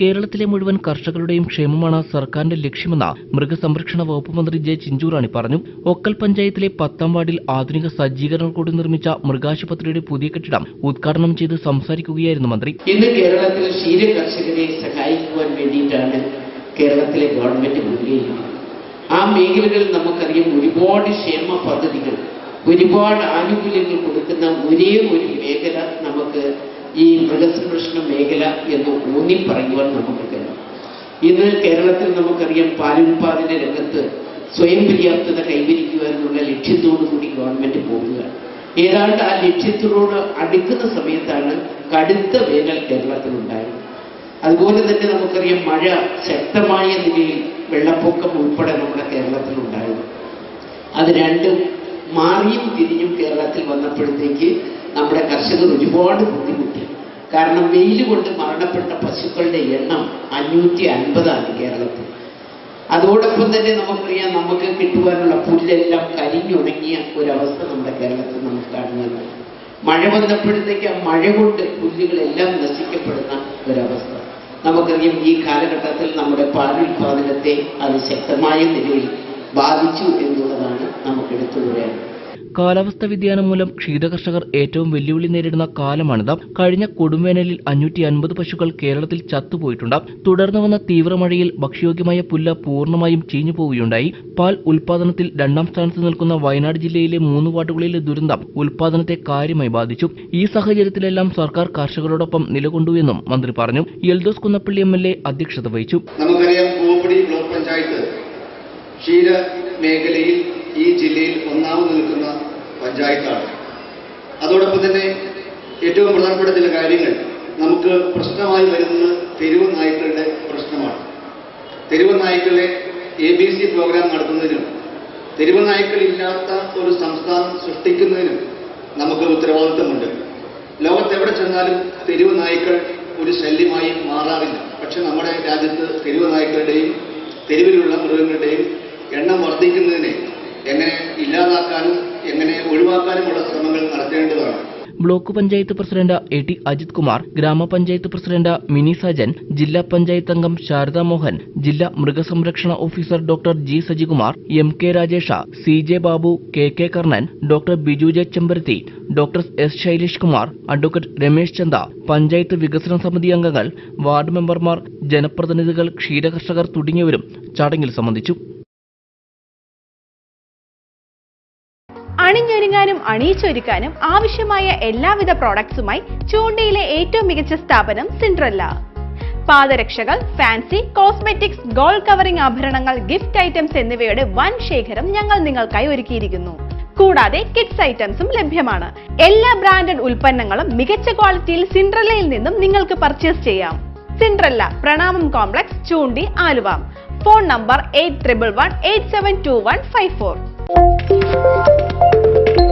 കേരളത്തിലെ മുഴുവൻ കർഷകരുടെയും ക്ഷേമമാണ് സർക്കാരിന്റെ ലക്ഷ്യമെന്ന് മൃഗസംരക്ഷണ വകുപ്പ് മന്ത്രി ജെ ചിഞ്ചൂറാണി പറഞ്ഞു. ഒക്കൽ പഞ്ചായത്തിലെ പത്താം വാർഡിൽ ആധുനിക സജ്ജീകരണം കൂടി നിർമ്മിച്ച മൃഗാശുപത്രിയുടെ പുതിയ കെട്ടിടം ഉദ്ഘാടനം ചെയ്ത് സംസാരിക്കുകയായിരുന്നു മന്ത്രി. ഇന്ന് കേരളത്തിൽ ക്ഷീര കർഷകരെ സഹായിക്കുവാൻ വേണ്ടിയിട്ടാണ് കേരളത്തിലെ ഗവൺമെന്റ് ആ മേഖലകളിൽ നമുക്കറിയാം ഒരുപാട് ക്ഷേമ പദ്ധതികൾ ഒരുപാട് ആനുകൂല്യങ്ങൾ കൊടുക്കുന്ന ഒരേ ഒരു മേഖല നമുക്ക് ഈ മൃഗസംരക്ഷണ മേഖല എന്ന് ഊന്നി പറയുവാൻ നമുക്ക് കഴിയും. ഇന്ന് കേരളത്തിൽ നമുക്കറിയാം പാലുൽപാദന രംഗത്ത് സ്വയം പര്യാപ്തത കൈവരിക്കുവാനുള്ള എന്നുള്ള കൂടി ഗവൺമെന്റ് പോകുക ഏതാണ്ട് ആ ലക്ഷ്യത്തിനോട് അടുക്കുന്ന സമയത്താണ് കടുത്ത വേനൽ കേരളത്തിലുണ്ടായത് അതുപോലെ തന്നെ നമുക്കറിയാം മഴ ശക്തമായ നിലയിൽ വെള്ളപ്പൊക്കം ഉൾപ്പെടെ നമ്മുടെ കേരളത്തിൽ കേരളത്തിലുണ്ടായത് അത് രണ്ടും മാറിയും തിരിഞ്ഞും കേരളത്തിൽ വന്നപ്പോഴത്തേക്ക് നമ്മുടെ കർഷകർ ഒരുപാട് ബുദ്ധിമുട്ടി. കാരണം വെയിൽ കൊണ്ട് മരണപ്പെട്ട പശുക്കളുടെ എണ്ണം അഞ്ഞൂറ്റി അൻപതാണ് കേരളത്തിൽ. അതോടൊപ്പം തന്നെ നമുക്കറിയാം നമുക്ക് കിട്ടുവാനുള്ള പുല്ലെല്ലാം കരിഞ്ഞുണങ്ങിയ ഒരവസ്ഥ നമ്മുടെ കേരളത്തിൽ നമുക്ക് കാണുന്നുണ്ട് മഴ വന്നപ്പോഴത്തേക്ക് ആ മഴ കൊണ്ട് പുല്ലുകളെല്ലാം നശിക്കപ്പെടുന്ന ഒരവസ്ഥ. നമുക്കറിയാം ഈ കാലഘട്ടത്തിൽ നമ്മുടെ പാലുൽപാദനത്തെ അത് ശക്തമായ നിലയിൽ ബാധിച്ചു പറയാൻ കാലാവസ്ഥാ വ്യതിയാനം മൂലം ക്ഷീരകർഷകർ ഏറ്റവും വെല്ലുവിളി നേരിടുന്ന കാലമാണിത്. കഴിഞ്ഞ കൊടുംവേനലിൽ അഞ്ഞൂറ്റി അൻപത് പശുക്കൾ കേരളത്തിൽ ചത്തുപോയിട്ടുണ്ട്. തുടർന്ന് വന്ന തീവ്രമഴയിൽ ഭക്ഷ്യയോഗ്യമായ പുല്ല് പൂർണമായും ചീഞ്ഞു പോവുകയുണ്ടായി. പാൽ ഉൽപാദനത്തിൽ രണ്ടാം സ്ഥാനത്ത് നിൽക്കുന്ന വയനാട് ജില്ലയിലെ മൂന്ന് വാർഡുകളിലെ ദുരന്തം ഉൽപാദനത്തെ കാര്യമായി ബാധിച്ചു. ഈ സാഹചര്യത്തിലെല്ലാം സർക്കാർ കർഷകരോടൊപ്പം നിലകൊണ്ടു എന്നും മന്ത്രി പറഞ്ഞു. Eldhose Kunnappilly M L A അധ്യക്ഷത വഹിച്ചു. ക്ഷീര മേഖലയിൽ ഈ ജില്ലയിൽ ഒന്നാമത് നിൽക്കുന്ന പഞ്ചായത്താണ്. അതോടൊപ്പം തന്നെ ഏറ്റവും പ്രധാനപ്പെട്ട ചില കാര്യങ്ങൾ നമുക്ക് പ്രശ്നമായി വരുന്നത് തെരുവ് നായ്ക്കളുടെ പ്രശ്നമാണ്. തെരുവ് നായ്ക്കളെ എ ബി സി പ്രോഗ്രാം നടത്തുന്നതിനും തെരുവ് നായ്ക്കളില്ലാത്ത ഒരു സംസ്ഥാനം സൃഷ്ടിക്കുന്നതിനും നമുക്ക് ഉത്തരവാദിത്തമുണ്ട്. ലോകത്തെവിടെ ചെന്നാലും തെരുവ് നായ്ക്കൾ ഒരു ശല്യമായി മാറാറില്ല. പക്ഷെ നമ്മുടെ രാജ്യത്ത് തെരുവ് നായ്ക്കളുടെയും തെരുവിലുള്ള മൃഗങ്ങളുടെയും എണ്ണം വർദ്ധിക്കുന്നതിനെ ഒഴിവാക്കാനുമുള്ള ശ്രമങ്ങൾ നടത്തേണ്ടതാണ്. Block panchayat president A T Ajith Kumar ഗ്രാമപഞ്ചായത്ത് പ്രസിഡന്റ് മിനി സജൻ ജില്ലാ പഞ്ചായത്ത് അംഗം ശാരദാ മോഹൻ ജില്ലാ മൃഗസംരക്ഷണ officer doctor G Sajikumar M K Rajesh C J Babu K K Karnan doctor Biju J Chemparathi doctor S Shailesh Kumar advocate Ramesh Chanda panchayat വികസന സമിതി അംഗങ്ങൾ ward മെമ്പർമാർ ജനപ്രതിനിധികൾ ക്ഷീരകർഷകർ തുടങ്ങിയവരും ചടങ്ങിൽ സംബന്ധിച്ചു. അണിഞ്ഞൊരുങ്ങാനും അണിയിച്ചൊരുക്കാനും ആവശ്യമായ എല്ലാവിധ പ്രോഡക്ട്സുമായി ചൂണ്ടയിലെ ഏറ്റവും മികച്ച സ്ഥാപനം സിൻഡ്രല്ല പാദരക്ഷകൾ ഫാൻസി കോസ്മെറ്റിക്സ് ഗോൾഡ് കവറിംഗ് ആഭരണങ്ങൾ ഗിഫ്റ്റ് ഐറ്റംസ് എന്നിവയുടെ വൻ ശേഖരം ഞങ്ങൾ നിങ്ങൾക്കായി ഒരുക്കിയിരിക്കുന്നു. കൂടാതെ കിഡ്സ് ഐറ്റംസും ലഭ്യമാണ്. എല്ലാ ബ്രാൻഡഡ് ഉൽപ്പന്നങ്ങളും മികച്ച ക്വാളിറ്റിയിൽ സിൻഡ്രല്ലയിൽ നിന്നും നിങ്ങൾക്ക് പർച്ചേസ് ചെയ്യാം. സിൻഡ്രല്ല പ്രണാമം complex Choondi Aluva. Phone number eight triple one eight seven two one five four Thank you.